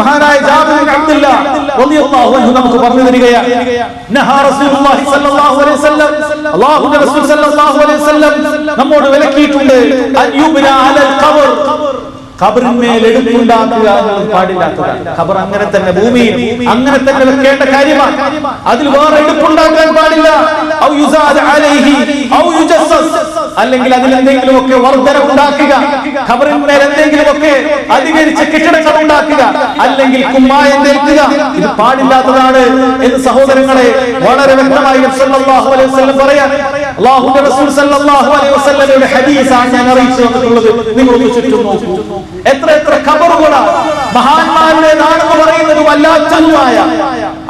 മഹാനായ Jabir bin Abdullah റളിയല്ലാഹു അൻഹു നമുക്ക് പറഞ്ഞു തരികയാണ്. നഹ റസൂലുള്ളാഹി സ്വല്ലല്ലാഹു അലൈഹി വസല്ലം. അല്ലാഹുവിന്റെ റസൂൽ അലൈഹി വസല്ലം നമ്മോട് വിലക്കിയിട്ടുണ്ട്. അൻ അലൽ ഖബർ. പാടില്ലാത്തതാണ്. ഖബർ അങ്ങനെ തന്നെ ഭൂമിയിൽ അങ്ങനെ തന്നെ വെക്കേണ്ട കാര്യമാണ്. അതിൽ വേറെ എടുപ്പുണ്ടാക്കാൻ പാടില്ല. ഔ അലൈഹി ഔ യുജസ്സസ്. അല്ലെങ്കിൽ അതിൽ എന്തെങ്കിലുമൊക്കെ വർധന ഉണ്ടാക്കുക ഖബറിന്മേൽ എന്തെങ്കിലുമൊക്കെ അധികരിച്ച കെട്ടിടങ്ങൾ ഉണ്ടാക്കുക അല്ലെങ്കിൽ കുമ്മായം തേൽക്കുക ഇത് പാടില്ലാത്തതാണ് എന്ന് സഹോദരങ്ങളെ വളരെ വ്യക്തമായി പറയാൻ. അല്ലാഹുവിന്റെ റസൂൽ സല്ലല്ലാഹു അലൈഹി വസല്ലമയുടെ ഹദീസാണ് ഞാൻ അറിയിച്ചു തന്നിട്ടുള്ളത്. നിങ്ങൾ ചുറ്റും നോക്കൂ. എത്ര എത്ര ഖബറുകളാണ് മഹാന്മാരുടേതാണെന്ന് പറയുന്നത് വല്ലാത്തതുമായ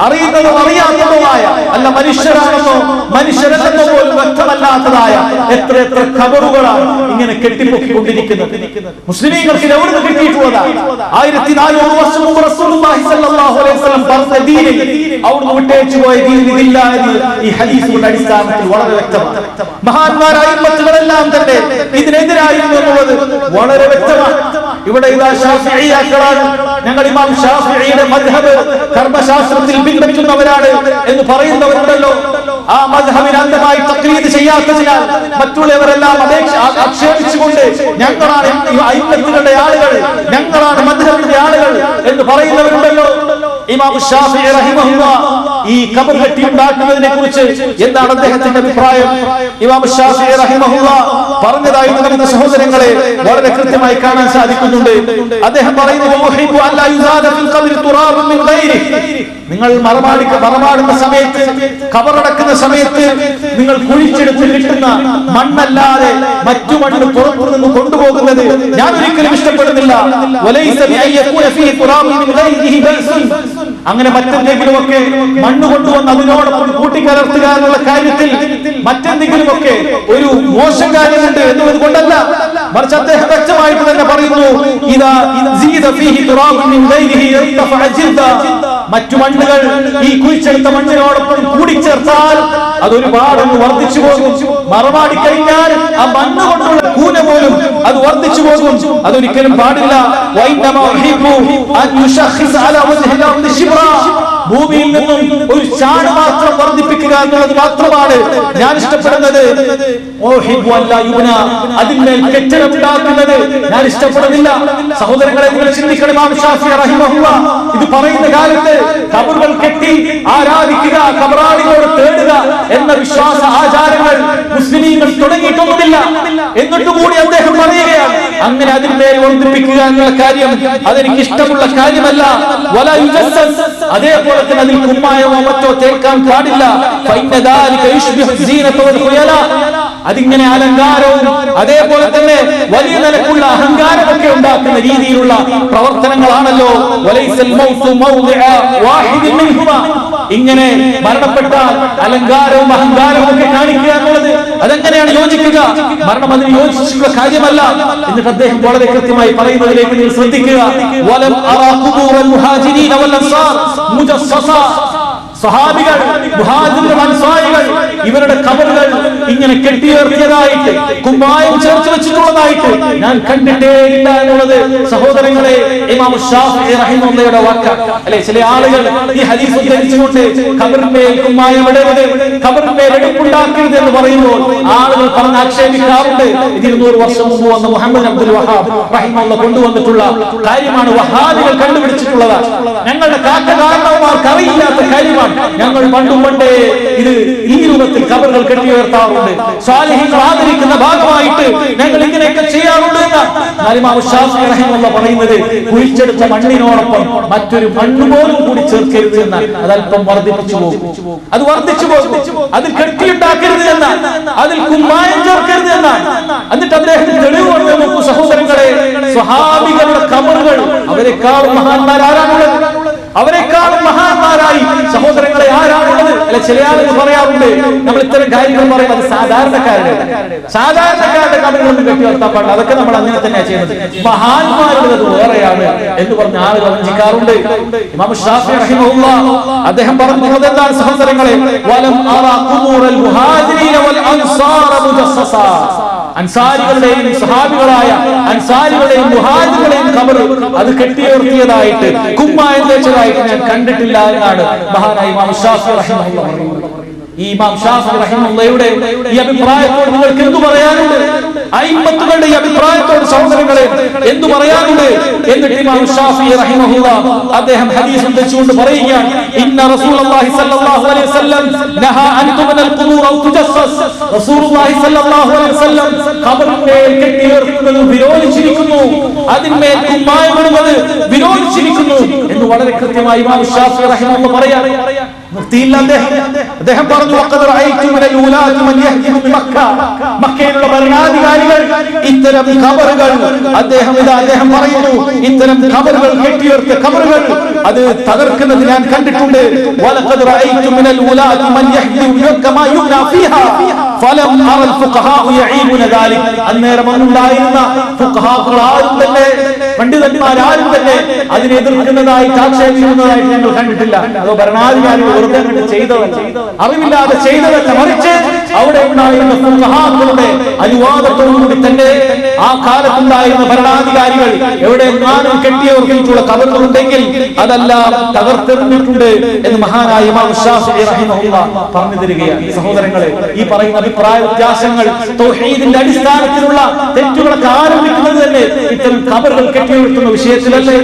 അറിയുന്നതും അറിയാത്തതുമായ അല്ല മനുഷ്യരാണെന്നോ മനുഷ്യരല്ലെന്നോ പോലും വ്യക്തമല്ലാത്തതായ എത്ര എത്ര ഖബറുകളാണ് ഇങ്ങനെ കെട്ടിപ്പൊക്കിക്കൊണ്ടിരിക്കുന്നത്. മുസ്ലിമീങ്ങൾക്ക് എവിടുന്ന് കിട്ടിയിട്ടുള്ളതാണ് ആയിരത്തി നാനൂറ് വർഷം മുമ്പ് റസൂലുള്ളാഹി അലൈഹി വസല്ലം പറഞ്ഞ ദീനിൽ അവിടുന്ന് വിട്ടേച്ചു പോയ ദീൻ ഈ ഹദീസുകളുടെ അടിസ്ഥാനത്തിൽ വളരെ വ്യക്തമാണ്. മഹാന്മാരായ മറ്റുകളെല്ലാം തന്നെ ഇതിനെതിരായിരുന്നു എന്നുള്ളത് വളരെ വ്യക്തമാണ്. ഇവിടെ ഇതാ ഷാഫിഈയാക്കളാണ് ഞങ്ങൾ ഇമാം ഷാഫിഈയുടെ മദ്ഹബ് കർമ്മശാസ്ത്രത്തിൽ പിൻപറ്റുന്നവരാണ് എന്ന് പറയുന്നവരുണ്ടല്ലോ. ആ മദ്ഹബിന് അന്ധമായി തക്ലീദ് ചെയ്യാത്തതിനാൽ മറ്റുള്ളവരെല്ലാം അപേക്ഷ ആക്ഷേപിച്ചുകൊണ്ട് ഞങ്ങളാണ് ഈ ഐക്യത്തിന്റെ ആളുകൾ ഞങ്ങളാണ് മദ്ഹബിന്റെ ആളുകൾ എന്ന് പറയുന്നവരുണ്ടല്ലോ. ഇമാം റഹിമഹുല്ലാ ഈ കബർ കെട്ടി ഉണ്ടാക്കുന്നതിനെ കുറിച്ച് എന്താണ് അദ്ദേഹത്തിന്റെ അഭിപ്രായം? ഇമാം ഷാഫിഈ റഹിമഹുല്ലാ പറഞ്ഞതായി നമ്മുടെ സഹോദരങ്ങളെ വളരെ കൃത്യമായി കാണാൻ സാധിക്കുന്നുണ്ട്. അദ്ദേഹം പറയുന്നു നിങ്ങൾ മറമാടിക്ക മറമാടുന്ന സമയത്ത് കബറടക്കുന്ന സമയത്ത് നിങ്ങൾ കുഴിച്ചെടുത്ത് കിട്ടുന്ന മണ്ണല്ലാതെ മറ്റു മണ്ണ് പുറത്തു നിന്ന് കൊണ്ടുപോകുന്നത് ഞാൻ ഒരിക്കലും ഇഷ്ടപ്പെടുന്നില്ല. അങ്ങനെ മറ്റെന്തെങ്കിലുമൊക്കെ മണ്ണ് കൊണ്ടുവന്ന് അതിനോടൊപ്പം കൂട്ടിക്കലർത്തുക എന്നുള്ള കാര്യത്തിൽ മറ്റെന്തെങ്കിലുമൊക്കെ ഒരു മോശം കാര്യമുണ്ട് എന്നുള്ളത് കൊണ്ടല്ല മറിച്ച് അദ്ദേഹം വ്യക്തമായിട്ട് തന്നെ പറയുന്നു ഇതാ സീദ ഫീഹി തുറാബുൻ മിൻ ഗൈരിഹി ഇർതഫഅ ജിദ്ദ. മറ്റു മണ്ണുകൾ ഈ കുഴിച്ചെടുത്ത മണ്ണിനോടൊപ്പം കൂടിച്ചേർത്താൽ അത് ഒരുപാട് വർദ്ധിച്ചു പോകും. മറമാടി കഴിഞ്ഞാൽ ആ മണ്ണ് കൊണ്ടുള്ള കൂന പോലും അത് വർദ്ധിച്ചു പോകും. അതൊരിക്കലും പാടില്ല. ഭൂമിയിൽ നിന്നും ഒരു ചാട് മാത്രം വർദ്ധിപ്പിക്കുക എന്നുള്ളത് മാത്രമാണ് ഞാൻ ഇഷ്ടപ്പെടുന്നത്. അതിന്മേൽ കെട്ടിടമുണ്ടാക്കുന്നത് ഞാൻ ഇഷ്ടപ്പെടുന്നില്ല. സഹോദരങ്ങളെ നിങ്ങൾ ചിന്തിക്കണം ഇത് പറയുന്ന കാലത്ത് കബറുകൾ കെട്ടി ആരാധിക്കുക കബറാളികളോട് തേടുക എന്ന വിശ്വാസ ആചാരങ്ങൾ മുസ്ലിമീങ്ങൾ തുടങ്ങിയിട്ടൊന്നുമില്ല എന്നിട്ട് കൂടി അദ്ദേഹം പറയുകയാണ് അങ്ങനെ അതിന്മേൽ വർദ്ധിപ്പിക്കുക എന്നുള്ള കാര്യം അതെനിക്ക് ഇഷ്ടമുള്ള കാര്യമല്ല. അതേപോലെ തന്നെ അതിൽ കുമ്മായമോ മറ്റോ തേക്കാൻ പാടില്ല. അതിങ്ങനെ അലങ്കാരവും അതേപോലെ തന്നെ വലിയ നിലക്കുള്ള അഹങ്കാരമൊക്കെ ഉണ്ടാക്കുന്ന രീതിയിലുള്ള പ്രവർത്തനങ്ങളാണല്ലോ ഇങ്ങനെ മരണപ്പെട്ടാൽ അലങ്കാരവും അഹങ്കാരവും ഒക്കെ കാണിക്കുക എന്നുള്ളത് അതെങ്ങനെയാണ് യോജിക്കുക? മരണം അതിന് യോജിച്ചിട്ടുള്ള കാര്യമല്ല. എന്നിട്ട് അദ്ദേഹം വളരെ കൃത്യമായി പറയുന്നതിലേക്ക് നിങ്ങൾ ശ്രദ്ധിക്കുക. സഹാബികൾ ഇവരുടെ കബറുകൾ ഇങ്ങനെ കെട്ടിയുയർത്തിയതായിട്ട് കുമ്പായം ചേർത്ത് വെച്ചിട്ടുള്ളതായിട്ട് ഞാൻ കണ്ടിട്ടേ ഇല്ല എന്നുള്ളത് സഹോദരങ്ങളെ ഇമാം റഹിമയുടെ വാക്ക. അല്ലെ ചില ആളുകൾ ഈ ഹദീസ് ഉദ്ധരിച്ചുകൊണ്ട് കബറിന്റെ കുമ്മായം ഇടരുത് കബറിന്റെ എടുപ്പുണ്ടാക്കരുത് എന്ന് പറയുമ്പോൾ ആളുകൾ പറഞ്ഞ് ആക്ഷേപിക്കാറുണ്ട്. ഇരുന്നൂറ് വർഷം മുമ്പ് വന്ന മുഹമ്മദ് അബ്ദുൽ വഹാബ് റഹിമുള്ള കൊണ്ടുവന്നിട്ടുള്ള കാര്യമാണ് വഹാബികൾ കണ്ടുപിടിച്ചിട്ടുള്ളത്. ഞങ്ങളുടെ കാക്ക കാരണവന്മാർക്ക് അറിയില്ലാത്ത കാര്യമാണ് ഞങ്ങൾ പണ്ടും പണ്ടേ ഈ കബറുകൾ കെട്ടി ഉയർത്താറുണ്ട്. സ്വാലിഹികൾ ആദരിക്കുന്ന ഭാഗമായിട്ട് ഞങ്ങൾ ഇങ്ങനെയൊക്കെ ചെയ്യാറുണ്ട് പറയുന്നത് കുഴിച്ചെടുത്ത മണ്ണിനോടൊപ്പം മറ്റൊരു മണ്ണ് പോലും കൂടി ചേർക്കരുത് എന്ന് അതല്പം വർദ്ധിപ്പിച്ചു പോകും. അത് വർദ്ധിച്ചു പോകും. അതിൽ കെട്ടിയുണ്ടാക്കരുത് എന്ന് അതിൽ കുമ്മായം ചേർക്കരുത് എന്നാണ് എന്നിട്ട് അദ്ദേഹം തെളിവ് സഹോദരങ്ങളെ സ്വഹാബികളുടെ കബറുകൾ അവരെക്കാളും മഹാന്മാർ ആരാണുള്ളത് അവരെക്കാളും മഹാന്മാരായി സഹോദരങ്ങളെ ആരാണുള്ളത് അല്ലെ ചില ആളുകൾ പറയാറുണ്ട് നമ്മൾ ഇത്തരം കാര്യങ്ങൾ പറയുന്നത് സാധാരണക്കാരുടെ സാധാരണക്കാരുടെ കഥകളൊന്നും കെട്ടി വർത്താൻ പാടില്ല അതൊക്കെ നമ്മൾ അങ്ങനെ തന്നെയാണ് ചെയ്യുന്നത്. മഹാന്മാരുടെ വേറെയാണ് എന്ന് പറഞ്ഞ ആളുകൾ വഞ്ചിക്കാറുണ്ട്. ഇമാം അദ്ദേഹം പറഞ്ഞത് എന്താണ് സഹോദരങ്ങളെ? വലം അറ ഖുബൂറൽ മുഹാജിരീന വൽ അൻസാറ മുജസ്സസ. അൻസാരികളുടെയും സഹാബികളായ അൻസാരികളുടെയും മുഹാജികളുടെയും ഖബർ അത് കെട്ടിയുയർത്തിയതായിട്ട് കുമ്മായം തേച്ചതായിട്ട് ഞാൻ കണ്ടിട്ടില്ല എന്നാണ് മഹാനായി. ഈ ഇമാം ഷാഫി റഹിമഹുള്ളയുടെ ഈ അഭിപ്രായത്തോട് നിങ്ങൾക്ക് എന്തു പറയാനുണ്ട് അയിമത്തുകളുടെ ഈ അഭിപ്രായത്തോട് സഹോദരങ്ങളെ എന്തു പറയാനുണ്ട്? എന്നിട്ട് ഇമാം ഷാഫി റഹിമഹുള്ള അദ്ദേഹം ഹദീസ് വെച്ചുകൊണ്ട് പറയുകയാണ് ഇന്ന റസൂലുള്ളാഹി സ്വല്ലല്ലാഹു അലൈഹി വസല്ലം നഹാ അൻ തുബനൽ ഖുബൂർ ഔ തുജസ്സസ്. റസൂലുള്ളാഹി സ്വല്ലല്ലാഹു അലൈഹി വസല്ലം ഖബറിന്മേൽ കെട്ടിയുയർത്തുന്നത് വിരോധിച്ചിരിക്കുന്നു. അതിന്മേൽ കുമ്മായമിടുന്നത് വളരെ കൃത്യമായി ഇമാം ഷാഫി റഹിമഹുള്ള പറയാറ് നിർത്തിയില്ല അദ്ദേഹം. അദ്ദേഹം പറഞ്ഞു "വഖദ് റഅയ്തു മിനൽ ഉലാതി മൻ യഹ്ദിമു മക്ക. മക്കയിലുള്ള ഭരണാധികാരികൾ ഇത്തരം ഖബറുകൾ അദ്ദേഹം ഇതാ അദ്ദേഹം പറയുന്നു ഇത്തരം ഖബറുകൾ കെട്ടിയുയർത്തിയ ഖബറുകൾ അത് തകർക്കുന്നത് ഞാൻ കണ്ടിട്ടുണ്ട്. വലഖദ് റഅയ്തു മിനൽ ഉലാതി മൻ യഹ്ദിമു മക്ക മാ യുബ്നാ ഫീഹാ. ഫലം അറ ഫുഖഹാ യഈമുന ദാലിക്. അന്നേരം അന്നുണ്ടായിരുന്ന ഫുഖഹാക്കൾ ആരും തന്നെ പണ്ഡിതന്മാരാരും തന്നെ അതിനെ എതിർക്കുന്നതായിട്ട് ആക്ഷേപിക്കുന്നതായിട്ട് ഞങ്ങൾ കണ്ടിട്ടില്ല. അതോ ഭരണാധികാരികൾ വെറുതെ കണ്ട് ചെയ്തതല്ല. അറിവില്ലാതെ ചെയ്തതല്ല. മറിച്ച് അവിടെ ഉണ്ടായിരുന്ന ഫുഖഹാക്കളുടെ അനുവാദത്തോടുകൂടി തന്നെ ആ കാലത്തുണ്ടായിരുന്ന ഭരണാധികാരികൾ എവിടെ എങ്ങാനും കെട്ടിയവർക്കുള്ള കബറുകളുണ്ടെങ്കിൽ അതെല്ലാം തകർത്തെറിഞ്ഞിട്ടുണ്ട് എന്ന് മഹാനായ പറഞ്ഞു തരികയാണ്. സഹോദരങ്ങളെ ഈ പറയുന്ന അഭിപ്രായ വ്യത്യാസങ്ങൾ തൗഹീദിന്റെ അടിസ്ഥാനത്തിലുള്ള തെറ്റുകളൊക്കെ ആരംഭിക്കുന്നത് തന്നെ ഇത്തരം കബറുകൾ കെട്ടിയെടുക്കുന്ന വിഷയത്തിലല്ലേ?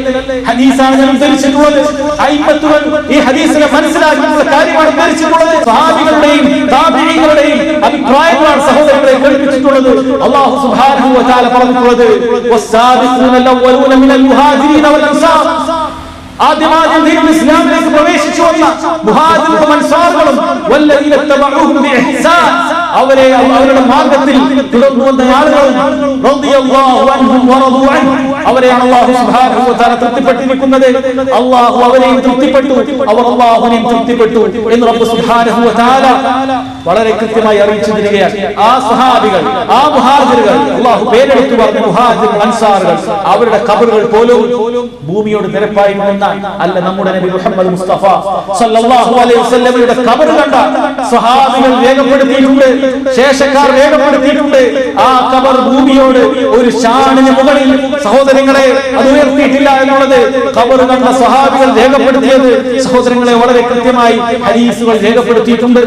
ഹദീസാണ് ഞാൻ ഉദ്ധരിച്ചിട്ടുള്ളത് അയിമത്തുകൾ ഈ ഹദീസിനെ മനസ്സിലാക്കിയിട്ടുള്ള കാര്യമാണ് ഉദ്ധരിച്ചിട്ടുള്ളത് സഹാബികളുടെയും താബിഈകളുടെയും അഭിപ്രായങ്ങളാണ് സഹോദരങ്ങളെ കേൾപ്പിച്ചിട്ടുള്ളത്. അല്ലാഹു സുബ്ഹാനഹു വ തആല പറഞ്ഞിട്ടുള്ളത് വസ്സാബിഖൂന അൽഅവ്വലൂന മിനൽ മുഹാജിരീന വൽ അൻസാർ. ആദ്യമാദ്യം ദീനുൽ ഇസ്ലാമിലേക്ക് പ്രവേശിച്ചു വന്ന മുഹാജിറുകളും അൻസാറുകളും വല്ലദീന തബഉഹും ബിഇഹ്സാൻ. അവരെ അവരുടെ മാർഗത്തിൽ തുടർന്നു വന്ന ആളുകളും റളിയല്ലാഹു അൻഹും വറദു അൻഹു സുബ്ഹാനഹു വ തആല തൃപ്തിപ്പെട്ടു. തൃപ്തിപ്പെട്ടു എന്ന് റബ്ബ് സുബ്ഹാനഹു വ തആല വളരെ കൃത്യമായി അറിയിച്ചു തരികയാണ് ആ സഹാബികൾ ആ മുഹാജിറുകൾ അല്ലാഹു പേരെടുത്തു പറഞ്ഞ മുഹാജിർ അൻസാറുകൾ അവരുടെ കബറുകൾ പോലും ഭൂമിയോട് നിരപ്പായിരുന്ന അല്ല നമ്മുടെ നബി മുഹമ്മദ് മുസ്തഫ സല്ലല്ലാഹു അലൈഹി വസല്ലമയുടെ കബർ കണ്ട സഹാബികൾ രേഖപ്പെടുത്തിയിട്ടുണ്ട്. ശേഷക്കാർ രേഖപ്പെടുത്തിയിട്ടുണ്ട്. ആ കബർ ഭൂമിയോട് ഷാണിന് മുകളിൽ സഹോദരങ്ങളെ അത് ഉയർത്തിയിട്ടില്ല എന്നുള്ളത് ഖബർ കണ്ട സ്വഹാബികൾ രേഖപ്പെടുത്തിയത് സഹോദരങ്ങളെ വളരെ കൃത്യമായി ഹരീസുകൾ രേഖപ്പെടുത്തിയിട്ടുണ്ട്.